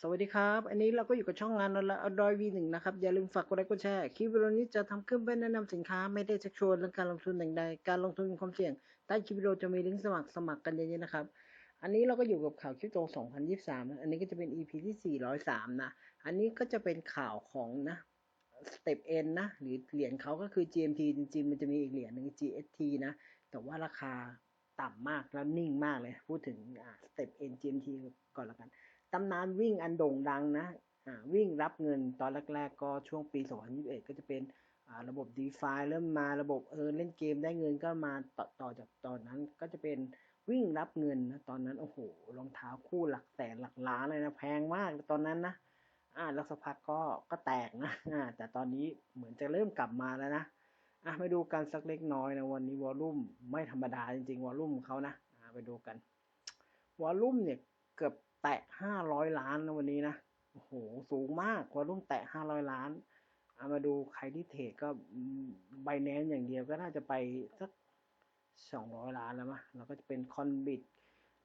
สวัสดีครับ อันนี้เราก็อยู่กับช่องงานละอดอยวีหนึ่งนะครับ อย่าลืมฝากกดไลค์กดแชร์คลิปวิดีโอนี้จะทำขึ้นเพื่อแนะนำสินค้าไม่ได้ชักชวนเรื่องการลงทุนใดๆการลงทุนมีความเสี่ยง ใต้คลิปวิดีโอจะมีลิงก์สมัครสมัครกันเยอะๆนะครับ อันนี้เราก็อยู่กับข่าวคริปโต 2023นะอันนี้ก็จะเป็น EP ที่ 403 นะ อันนี้ก็จะเป็นข่าวของนะ Step N นะ หรือเหรียญเขาก็คือ GMT จริงๆ มันจะมีอีกเหรียญหนึ่ง GST นะ แต่ว่าราคาต่ำมากแล้วนิ่งมากเลย พูดถึงอ่า Step N GMT ก่อนละกันำนานวิ่งอันโด่งดังนะวิ่งรับเงินตอนแรกๆ ก็ช่วงปี 2021 ก็จะเป็นระบบ d e f i เริ่มมาระบบเออเล่นเกมได้เงินก็มาต่อต่อจากตอนนั้นก็จะเป็นวิ่งรับเงินนะตอนนั้นโอ้โหรองเท้าคู่หลักแสนหลักล้านเลยนะแพงมากตอนนั้นนะอ่าแล้วสักพักก็ก็แตกนะอ่าแต่ตอนนี้เหมือนจะเริ่มกลับมาแล้วนะอะไปดูกันสักเล็กน้อยนะวันนี้วอลลุ่มไม่ธรรมดาจริงๆวอลลุ่มเขานะอ่าไปดูกันวอลลุ่มเนี่ย เกือบแตะห้าร้อยล้านนะวันนี้นะโอ้โหสูงมากวอลุ่มแตะห้าร้อยล้านเอามาดูใครที่เทรดก็ใบแนนอย่างเดียวก็น่าจะไปสักสองร้อยล้านแล้วมั้ยแล้วก็จะเป็นคอนบิด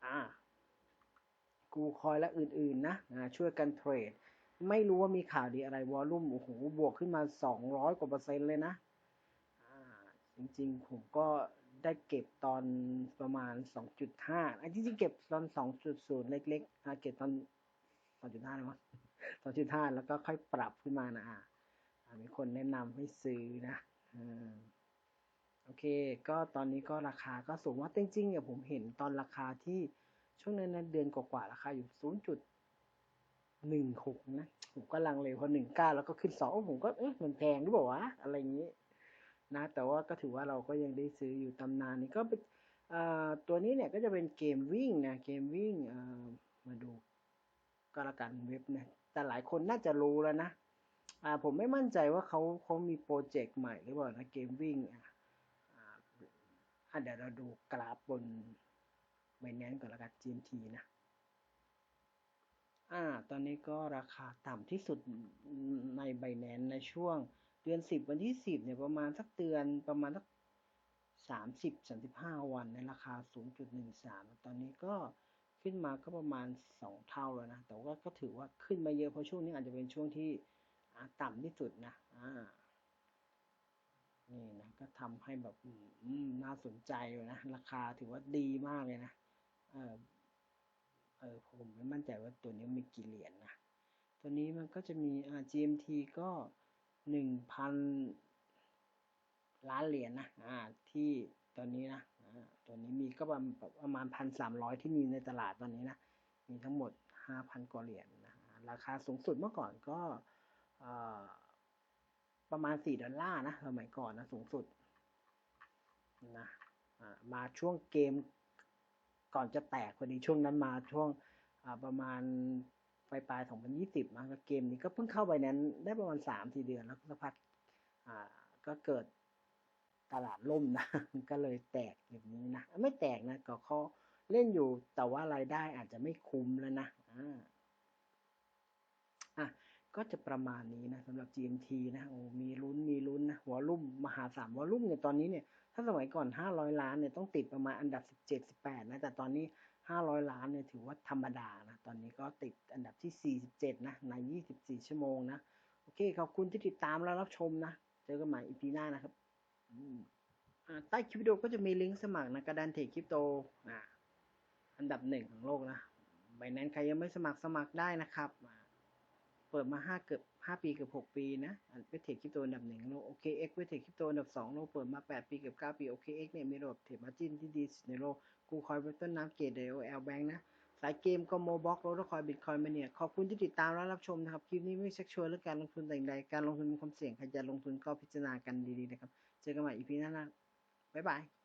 อ่ากูคอยและอื่นๆนะอ่าช่วยกันเทรด ไม่รู้ว่ามีข่าวดีอะไรวอลุ่มโอ้โหบวกขึ้นมาสองร้อยกว่าเปอร์เซ็นต์เลยนะอ่าจริงๆ ผมก็ ได้เก็บตอนประมาณ 2.5อันที่จริงเก็บตอน 2.0 เล็กๆอ่าเก็บตอน 2.5เลยมั้ง2.5 แล้วก็ค่อยปรับขึ้นมานะอ่ามีคนแนะนำให้ซื้อนะอโอเค ก็ตอนนี้ก็ราคาก็สูงว่าจริงๆเนี่ยผมเห็นตอนราคาที่ช่วงนั้นนะเดือนกว่าๆราคาอยู่ 0.16 นะ ผมก็ลังเลพอ19 แล้วก็ขึ้น2ผมก็เอ๊ะมันแพงหรือเปล่าวะอะไรอย่างนี้ นะ แต่ว่าก็ถือว่าเราก็ยังได้ซื้ออยู่ตำนานนี้ก็เป็นตัวนี้เนี่ยก็จะเป็นเกมวิ่งนะเกมวิ่งมาดูก็แล้วกันเว็บนะแต่หลายคนน่าจะรู้แล้วนะผมไม่มั่นใจว่าเขาเขามีโปรเจกต์ใหม่หรือเปล่านะเกมวิ่งอ่าอ่าเดี๋ยวเราดูกราฟบนไบแนนก่อนละกัน GMT นะอ่าตอนนี้ก็ราคาต่ำที่สุดในไบแนนในช่วง เดือนสิบวันที่สิบเนี่ยประมาณสักเดือนประมาณสักสามสิบสามสิบห้าวันในราคาศูนย์จุดหนึ่งสามตอนนี้ก็ขึ้นมาก็ประมาณสองเท่าแล้วนะ แต่ว่าก็ถือว่าขึ้นมาเยอะเพราะช่วงนี้อาจจะเป็นช่วงที่ต่ำที่สุดนะอ่านี่นะก็ทำให้แบบอืมน่าสนใจเลยนะ ราคาถือว่าดีมากเลยนะเออเออผมไม่มั่นใจว่าตัวนี้มีกี่เหรียญนนะ ตัวนี้มันก็จะมีอ่า GMT ก็ หนึ่งพันล้านเหรียญนะอ่าที่ตอนนี้นะอ่าตัวนี้มีก็ประมาณพันสามร้อยที่มีในตลาดตอนนี้นะ มีทั้งหมดห้าพันกว่าเหรียญนะราคาสูงสุดเมื่อก่อนก็ประมาณสี่ดอลลาร์นะสมัยก่อนนะสูงสุดนะมาช่วงเกมก่อนจะแตกพอดีช่วงนั้นมาช่วงประมาณ ปลายปลาย2020นะเกมนี้ก็เพิ่งเข้าไปนั้นได้ประมาณสามสี่เดือนแล้วสักพักอ่าก็เกิดตลาดล่มนะก็เลยแตกอย่างนี้นะ ไม่แตกนะก็เขาเล่นอยู่แต่ว่ารายได้อาจจะไม่คุ้มแล้วนะอ่าอะก็จะประมาณนี้นะสำหรับ GMT นะโอ้มีลุ้นมีลุ้นนะวอลุ่มมหาศาลวอลุ่มเนี่ยตอนนี้เนี่ยถ้าสมัยก่อน 500 ล้านเนี่ยต้องติดประมาณอันดับ 17 18 นะ แต่ตอนนี้ 500 ล้านเนี่ยถือว่าธรรมดานะ ตอนนี้ก็ติดอันดับที่ 47 นะ ใน 24 ชั่วโมงนะ โอเค ขอบคุณที่ติดตามและรับชมนะ เจอกันใหม่อีพีหน้านะครับใต้คลิปวิดีโอก็จะมีลิงก์สมัครนะกระดานเทรดคริปโตอันดับหนึ่งของโลกนะใบนั้นใครยังไม่สมัครสมัครได้นะครับ เปิดมาห้าเกือบห้าปีเกือบหกปีนะอันเวทเทคคริปโตอันดับหนึ่งโลโอเคเอ็กเวทเทคคริปโตอันดับสองโลเปิดมาแปดปีเกือบเก้าปีโอเคเอ็กเนี่ยมีระบบเทรดมาจิ้นที่ดีในโลกกูคอยเวต้นน้ำเกตเดลเอลแบงค์นะสายเกมก็โมบ็อกโรลคอยบิตคอยมาเนี่ย ขอบคุณที่ติดตามและรับชมนะครับ คลิปนี้ไม่เชักชวนเรื่องการลงทุนแต่อย่างใดการลงทุนมีความเสี่ยงใครจะลงทุนก็พิจารณากันดีๆนะครับ เจอกันใหม่อีพีหน้านะบ๊ายบาย